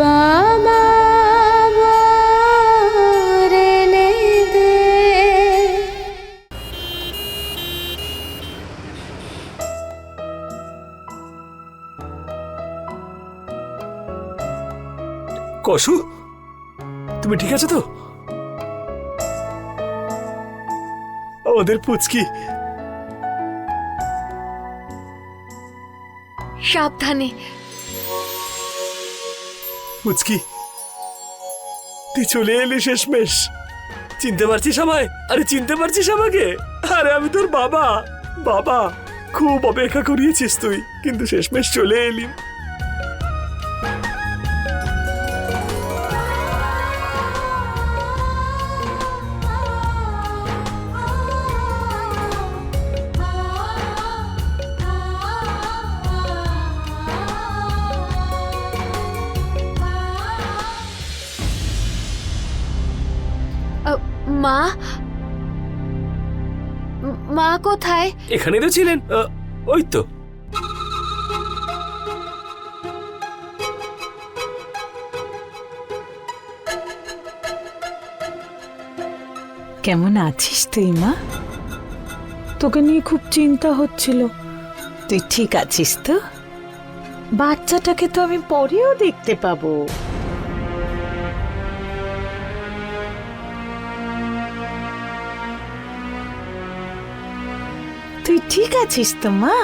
বাবা কসু তুমি ঠিক আছো তো? আমাদের পুচকি। সাবধানে। পুচকি তুই চলে এলি শেষমেশ। চিনতে পারছিস আমায়? আরে, চিনতে পারছিস আমাকে? আরে, আমি তোর বাবা। বাবা, খুব অপেক্ষা করিয়েছিস তুই, কিন্তু শেষমেশ চলে এলি। কোথায়? এখানেই তো ছিলেন। ওই তো। কেমন আছিস তুই মা? তোকে নিয়ে খুব চিন্তা হচ্ছিল। তুই ঠিক আছিস তো? বাচ্চাটাকে তো আমি পরেও দেখতে পাবো। ঠিক আছিস তো মা?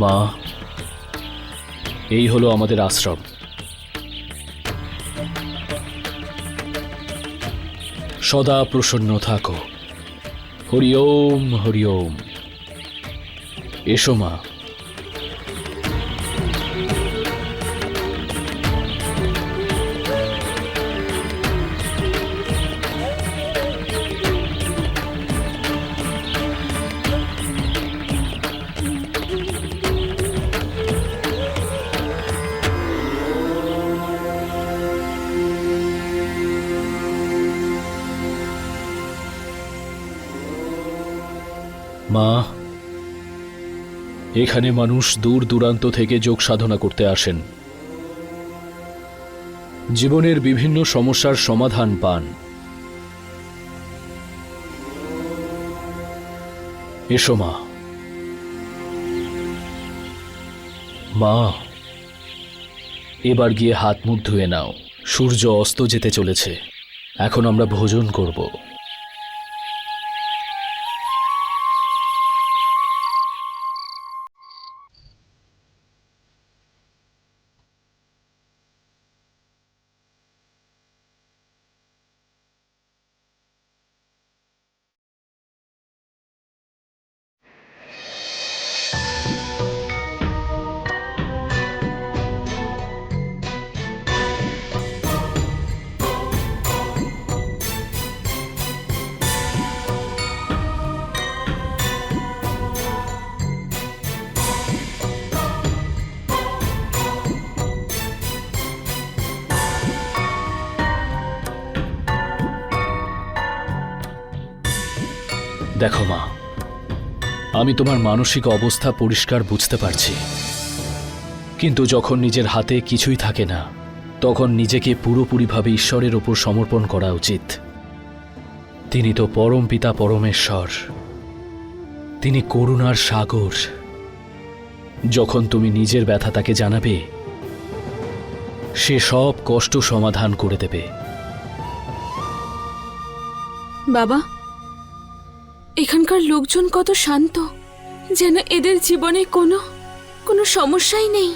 মা এই হলো আমাদের আশ্রম। সদা প্রসন্ন থাকো। হরি ওম হরি ওম। এসো মা। এখানে মানুষ দূর দূরান্ত থেকে যোগ সাধনা করতে আসেন। জীবনের বিভিন্ন সমস্যার সমাধান পান। এসো মা। মা, এবার গিয়ে হাত মুখ ধুয়ে নাও। সূর্য অস্ত যেতে চলেছে। এখন আমরা ভোজন করব। দেখো মা, আমি তোমার মানসিক অবস্থা পরিষ্কার বুঝতে পারছি। কিন্তু যখন নিজের হাতে কিছুই থাকে না, তখন নিজেকে পুরোপুরিভাবে ঈশ্বরের ওপর সমর্পণ করা উচিত। তিনি তো পরম পিতা, পরমেশ্বর। তিনি করুণার সাগর। যখন তুমি নিজের ব্যথা তাকে জানাবে, সে সব কষ্ট সমাধান করে দেবে। বাবা এখানকার লোকজন কত শান্ত, যেন এদের জীবনে কোনো কোনো সমস্যাই নেই।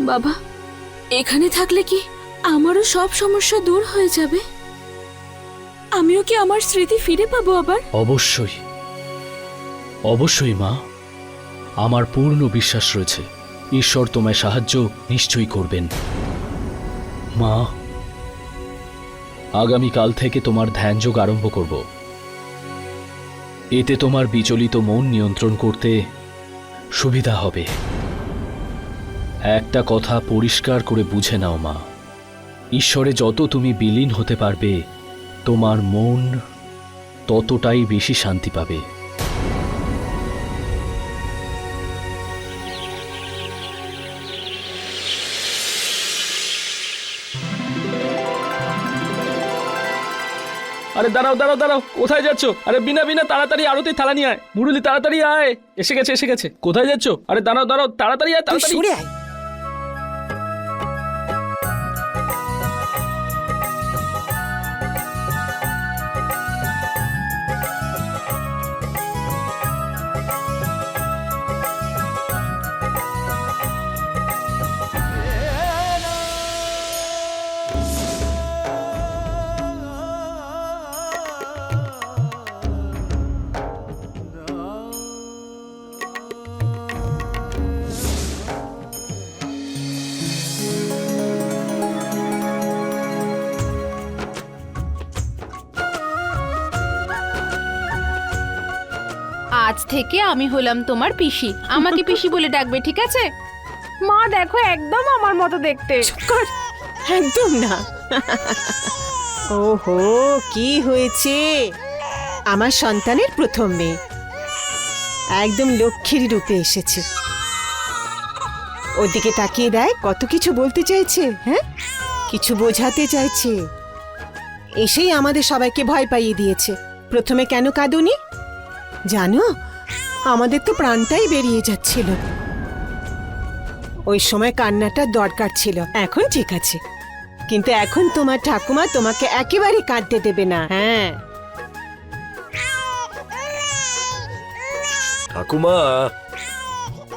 বাবা, এখানে থাকলে কি আমারও সব সমস্যা দূর হয়ে যাবে? আমিও কি আমার স্মৃতি ফিরে পাবো আবার? অবশ্যই। অবশ্যই, মা। আমার পূর্ণ বিশ্বাস রয়েছে। ঈশ্বর তোমায় সাহায্য নিশ্চয়ই করবেন। মা, আগামীকাল থেকে তোমার ধ্যানযোগ আরম্ভ করব। এতে তোমার বিচলিত মন নিয়ন্ত্রণ করতে সুবিধা হবে। একটা কথা পরিষ্কার করে বুঝে নাও, মা। ঈশ্বরে যত তুমি বিলীন হতে পারবে, তোমার মন ততটাই বেশি শান্তি পাবে। আরে দাঁড়াও দাঁড়াও দাঁড়াও কোথায় যাচ্ছ? আরে বিনা বিনা তাড়াতাড়ি আরতি থালা নিয়ে আয়। মুরুলি তাড়াতাড়ি আয়। এসে গেছে এসে গেছে। কোথায় যাচ্ছ? আরে দাঁড়াও দাঁড়াও তাড়াতাড়ি আয় তাড়াতাড়ি। থেকে আমি হলাম তোমার পিসি। আমাকে পিসি বলে ডাকবে ঠিক আছে? মা দেখো একদম আমার মতো দেখতে। কর। একদম না। ওহো কি হয়েছে? আমার সন্তানের প্রথম মেয়ে। একদম লক্ষ্মীর রূপে এসেছে। ওদিকে তাকিয়ে দেয় কত কিছু বলতে চাইছে হ্যাঁ? কিছু বোঝাতে চাইছে। এসেই আমাদের সবাইকে ভয় পাইয়ে দিয়েছে। প্রথমে কেন কাঁদুনি? জানো আমাদের তো প্রাণটাই বেরিয়ে যাচ্ছিল। ওই সময় কান্নাটা দরকার ছিল। এখন ঠিক আছে। কিন্তু এখন তোমার ঠাকুমা তোমাকে একেবারে কাঁদতে দেবে না হ্যাঁ। ঠাকুমা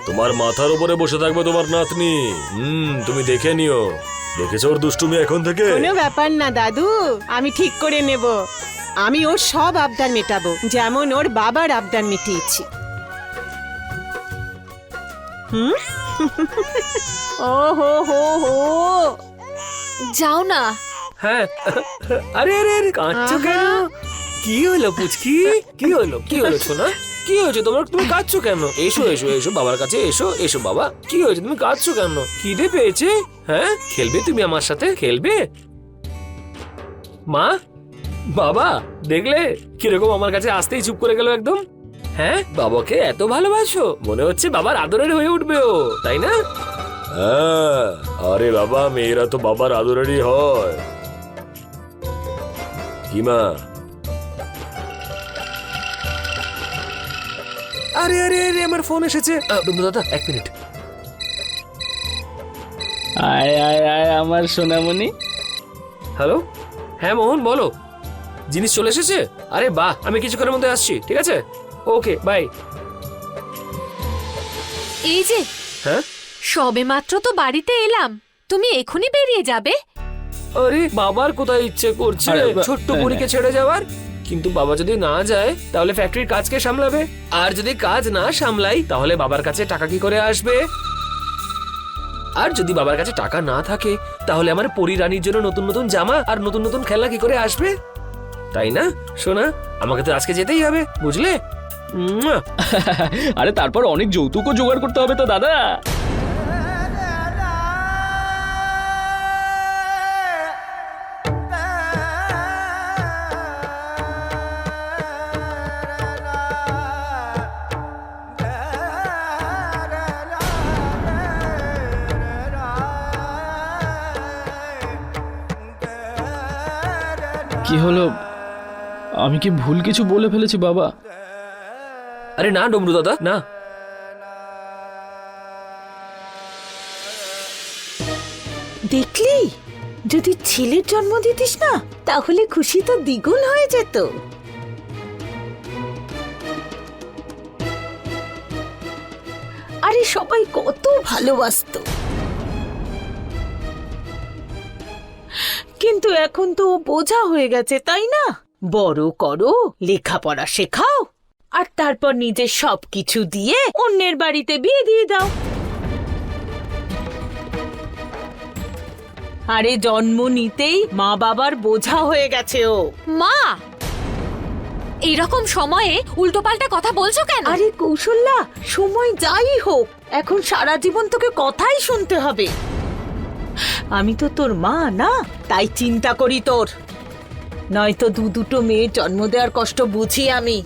তোমার মাথার উপরে বসে থাকবে তোমার নাতনি। হুম তুমি দেখে নিও। দেখেছ ওর দুষ্টুমি এখন থেকে? কোনো ব্যাপার না দাদু। আমি ঠিক করে নেব। আমি ওর সব আবদার মেটাবো যেমন ওর বাবার আবদার মিটিয়েছি। হুম ও হো হো হো। যাও না। হ্যাঁ আরে আরে আরে কাঁদছো কেন? কি হলো পুচকি? কি হলো? কি হলো সোনা? কি হয়েছে তোমার? তুমি কাঁদছো কেন? এসো এসো এসো বাবার কাছে এসো এসো বাবা। কি হয়েছে? তুমি কাঁদছো কেন? খিদে পেয়েছে? হ্যাঁ? খেলবে তুমি আমার সাথে? খেলবে? মা? বাবা দেখলে? কীরকম আমার কাছে আসতেই চুপ করে গেল একদম? হ্যাঁ? বাবাকে এত ভালোবাসো? মনে হচ্ছে বাবার আদরের হয়ে উঠবে ও তাই না? হ্যাঁ আরে বাবা মেয়েরা তো বাবার আদরেরই হয়। কি মা? আরে আরে আরে আমার ফোন এসেছে। দাদা এক মিনিট। আয় আয় আয় আমার সোনামণি। হ্যালো? হ্যাঁ মোহন বলো। জিনিস চলে এসেছে? আরে বাহ আমি কিছুক্ষণের মধ্যে আসছি ঠিক আছে? ওকে বাই এই যে হ্যাঁ? সবে মাত্র তো বাড়িতে এলাম। তুমি এখনই বেরিয়ে যাবে। আরে বাবার কোথায় ইচ্ছে করছে আরে, বা- ছোট্ট হ্যাঁ, বুড়িকে ছেড়ে যাওয়ার? কিন্তু বাবা যদি না যায় তাহলে ফ্যাক্টরির কাজ কে সামলাবে। আর যদি কাজ না সামলাই তাহলে বাবার কাছে টাকা কি করে আসবে? আর যদি বাবার কাছে টাকা না থাকে তাহলে আমার পরি রানীর জন্য নতুন নতুন জামা আর নতুন নতুন খেলনা কি করে আসবে? তাই না শোনা আমাকে তো আজকে যেতেই হবে বুঝলে। আরে তারপর অনেক যৌতুকও জোগাড় করতে হবে তো, দাদা। কি হলো? আমি কি ভুল কিছু বলে ফেলেছি, বাবা? আরে না, ডমরু দাদা, না। দেখলি? যদি ছেলের জন্ম দিতিস না, তাহলে খুশি তো দ্বিগুণ হয়ে যেত। আরে সবাই কত ভালোবাসতো। কিন্তু এখন তো বোঝা হয়ে গেছে, তাই না? বড় করো, লেখাপড়া শেখাও। আর তারপর নিজের সবকিছু দিয়ে অন্যের বাড়িতে বিয়ে দিয়ে দাও। আরে জন্ম নিতেই মা বাবার বোঝা হয়ে গেছে ও। মা এইরকম সময়ে উল্টোপাল্টা কথা বলছো কেন? আরে কৌশল্যা সময় যাই হোক এখন সারা জীবন তোকে কথাই শুনতে হবে। আমি তো তোর মা না তাই চিন্তা করি তোর। নয়তো দু দুটো মেয়ে জন্ম দেওয়ার কষ্ট বুঝি আমি।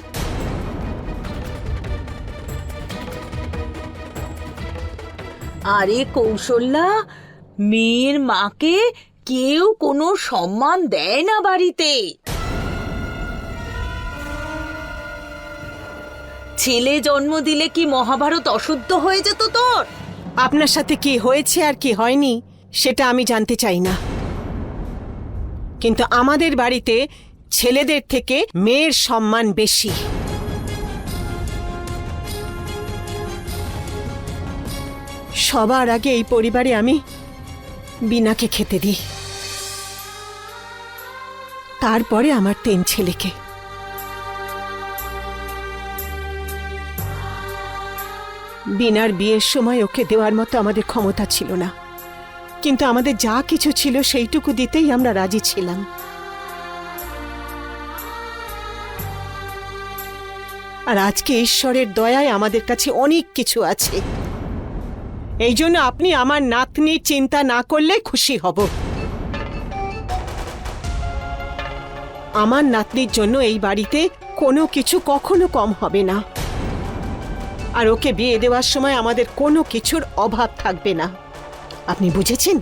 আরে কৌশল্যা, মেয়ের মাকে কেউ কোনো সম্মান দেয় না বাড়িতে। ছেলে জন্ম দিলে কি মহাভারত অশুদ্ধ হয়ে যেত তোর? আপনার সাথে কি হয়েছে আর কি হয়নি, সেটা আমি জানতে চাই না। কিন্তু আমাদের বাড়িতে ছেলেদের থেকে মেয়ের সম্মান বেশি। সবার আগে এই পরিবারে আমি বিনাকে খেতে দিই। তারপরে আমার তিন ছেলেকে। বিনার বিয়ের সময় ওকে দেওয়ার মতো আমাদের ক্ষমতা ছিল না। কিন্তু আমাদের যা কিছু ছিল সেইটুকু দিতেই আমরা রাজি ছিলাম। আর আজকে ঈশ্বরের দয়ায় আমাদের কাছে অনেক কিছু আছে। এই জন্য আপনি আমার নাতনির চিন্তা না করলে খুশি হব। আমার নাতনির জন্য এই বাড়িতে কোনো কিছু কখনো কম হবে না। আর ওকে বিয়ে দেওয়ার সময় আমাদের কোনো কিছুর অভাব থাকবে না। আপনি বুঝেছেন?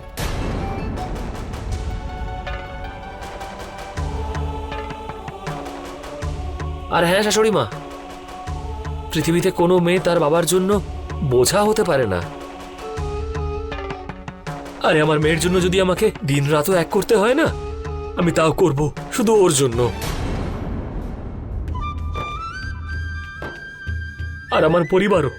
আর হ্যাঁ শাশুড়ি মা পৃথিবীতে কোনো মেয়ে তার বাবার জন্য বোঝা হতে পারে না। আরে আমার মেয়ের জন্য যদি আমাকে দিন রাতও এক করতে হয় না, আমি তাও করব শুধু ওর জন্য। আর আমার পরিবারও।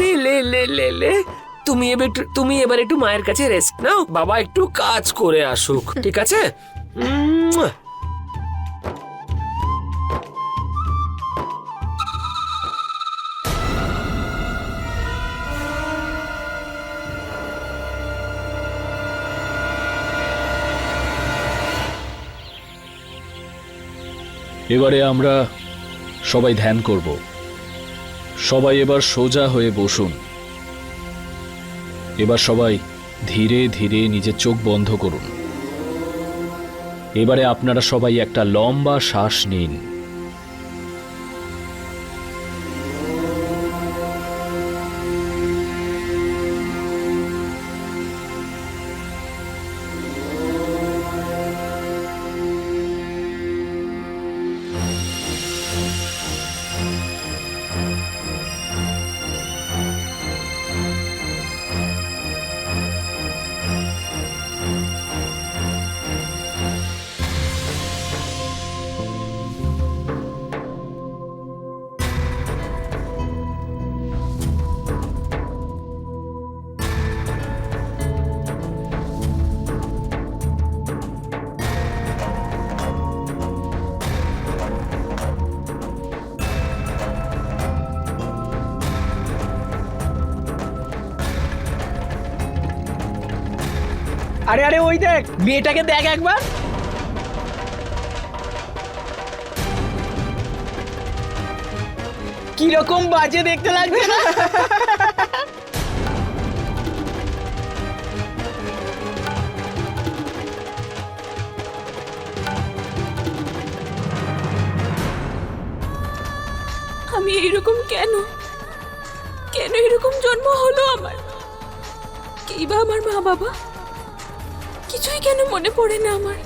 লে লে লে লে লে। তুমি এবার তুমি এবার একটু মায়ের কাছে রেস্ট নাও। বাবা একটু কাজ করে আসুক, ঠিক আছে? এবারে আমরা সবাই ধ্যান করব। সবাই এবার সোজা হয়ে বসুন। এবার সবাই ধীরে ধীরে নিজের চোখ বন্ধ করুন। এবারে আপনারা সবাই একটা লম্বা শ্বাস নিন। আরে আরে, ওই দেখ, মেয়েটাকে দেখ একবার। কীরকম বাজে দেখতে লাগছে না? আমি এইরকম কেন? কেন এরকম জন্ম হলো আমার? কি বা আমার মা বাবা কিছুই কেন মনে পড়ে না আমার।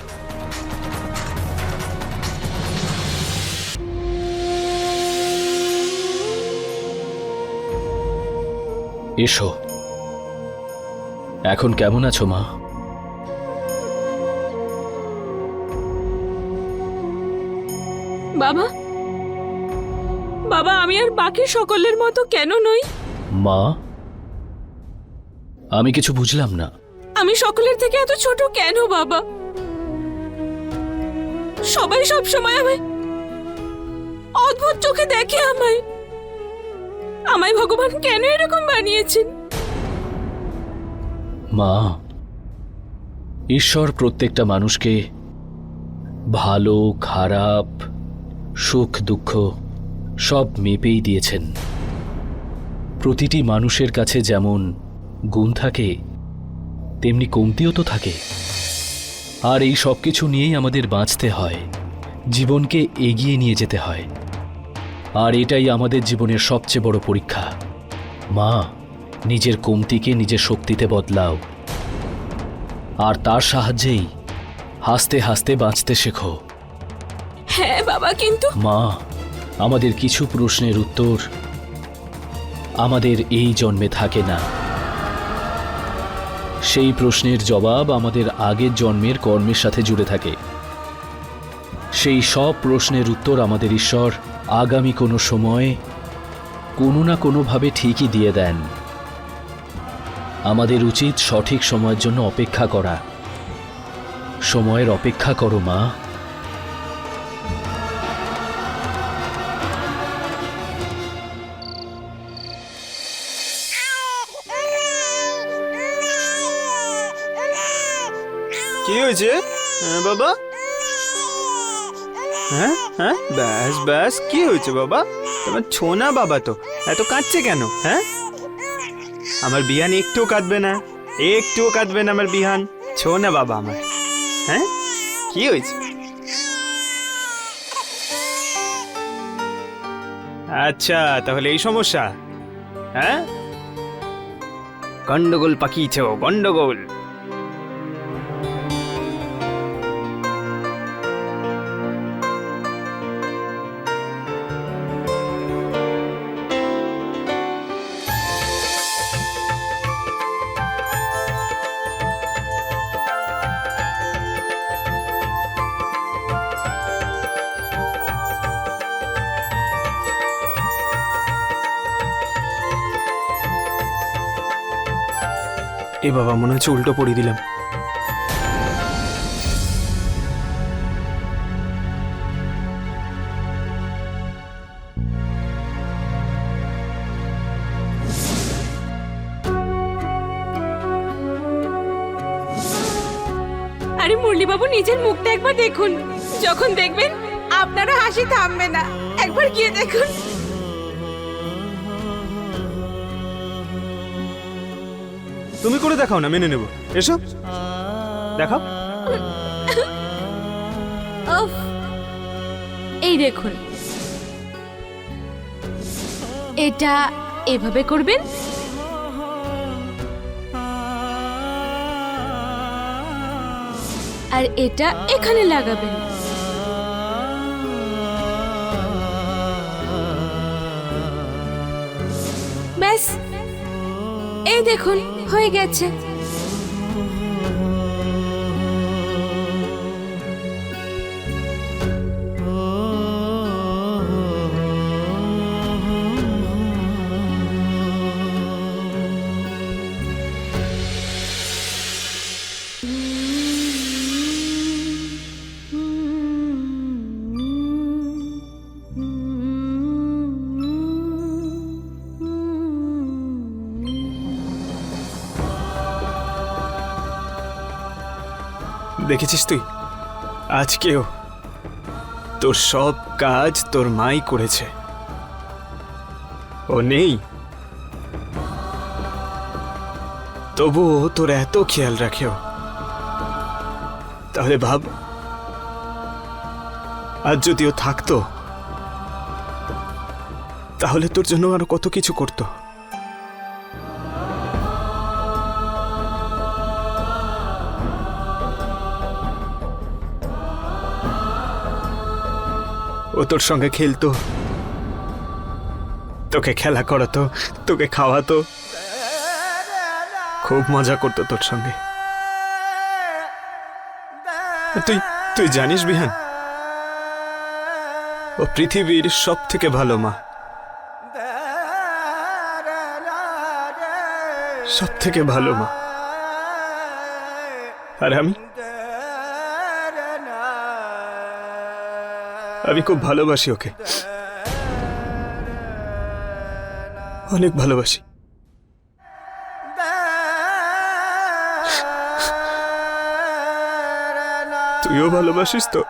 এসো। এখন কেমন আছো মা? বাবা বাবা আমি আর বাকি সকলের মতো কেন নই? মা আমি কিছু বুঝলাম না। আমি সকলের থেকে এত ছোট কেন, বাবা? সবাই সব সময় আমায় অদ্ভুত চোখে দেখে আমায়। আমায় ভগবান কেন এরকম বানিয়েছেন? মা, ঈশ্বর প্রত্যেকটা মানুষকে ভালো, খারাপ, সুখ, দুঃখ সব মেপেই দিয়েছেন। প্রতিটি মানুষের কাছে যেমন গুণ থাকে তেমনি কমতিও তো থাকে। আর এই সব কিছু নিয়েই আমাদের বাঁচতে হয়। জীবনকে এগিয়ে নিয়ে যেতে হয়। আর এটাই আমাদের জীবনের সবচেয়ে বড় পরীক্ষা। মা নিজের কমতিকে নিজের শক্তিতে বদলাও। আর তার সাহায্যেই হাসতে হাসতে বাঁচতে শেখো। হ্যাঁ বাবা কিন্তু মা আমাদের কিছু প্রশ্নের উত্তর আমাদের এই জন্মে থাকে না। সেই প্রশ্নের জবাব আমাদের আগের জন্মের কর্মের সাথে জুড়ে থাকে। সেই সব প্রশ্নের উত্তর আমাদের ঈশ্বর আগামী কোনো সময়ে কোনো না কোনোভাবে ঠিকই দিয়ে দেন। আমাদের উচিত সঠিক সময়ের জন্য অপেক্ষা করা। সময়ের অপেক্ষা করো মা। কি হয়েছে? হ্যাঁ বাবা? হ্যাঁ হ্যাঁ? ব্যাস ব্যাস, কি হয়েছে বাবা? তোমার ছোনা বাবা তো। এত কাঁদছে কেন হ্যাঁ? আমার বিহান একটুও কাঁদবে না, একটুও কাঁদবে না আমার বিহান। ছোনা বাবা আমার হ্যাঁ? কি হয়েছে? আচ্ছা তাহলে এই সমস্যা হ্যাঁ? গন্ডগোল পাকিয়েছ গন্ডগোল। এ বাবা, মনে হচ্ছে উল্টো পড়িয়ে দিলাম। আরে মুরলিবাবু নিজের মুখটা একবার দেখুন। যখন দেখবেন, আপনারও হাসি থামবে না। একবার গিয়ে দেখুন। তুমি করে দেখাও না, মেনে নেব। এসো। দেখাও। এই দেখুন। এটা এভাবে করবেন? আর এটা এখানে লাগাবেন। ব্যাস। এই দেখুন। হয়ে গেছে। দেখেছিস তুই? আজকেও। তোর সব কাজ তোর মাই করেছে। ও নেই। তবুও তোর এত খেয়াল রাখেও। তাহলে ভাব, আজ যদি ও থাকতো, তাহলে তোর জন্য আরও কত কিছু করতো? ও তোর সঙ্গে খেলতো। তোকে খেলা করাতো, তোকে খাওয়াতো। খুব মজা করতো তোর সঙ্গে। তুই তুই জানিস বিহান? ও পৃথিবীর সব থেকে ভালো মা। সব থেকে ভালো মা। আর আমি? আমি খুব ভালোবাসি ওকে। অনেক ভালোবাসি। তুইও ভালোবাসিস তো?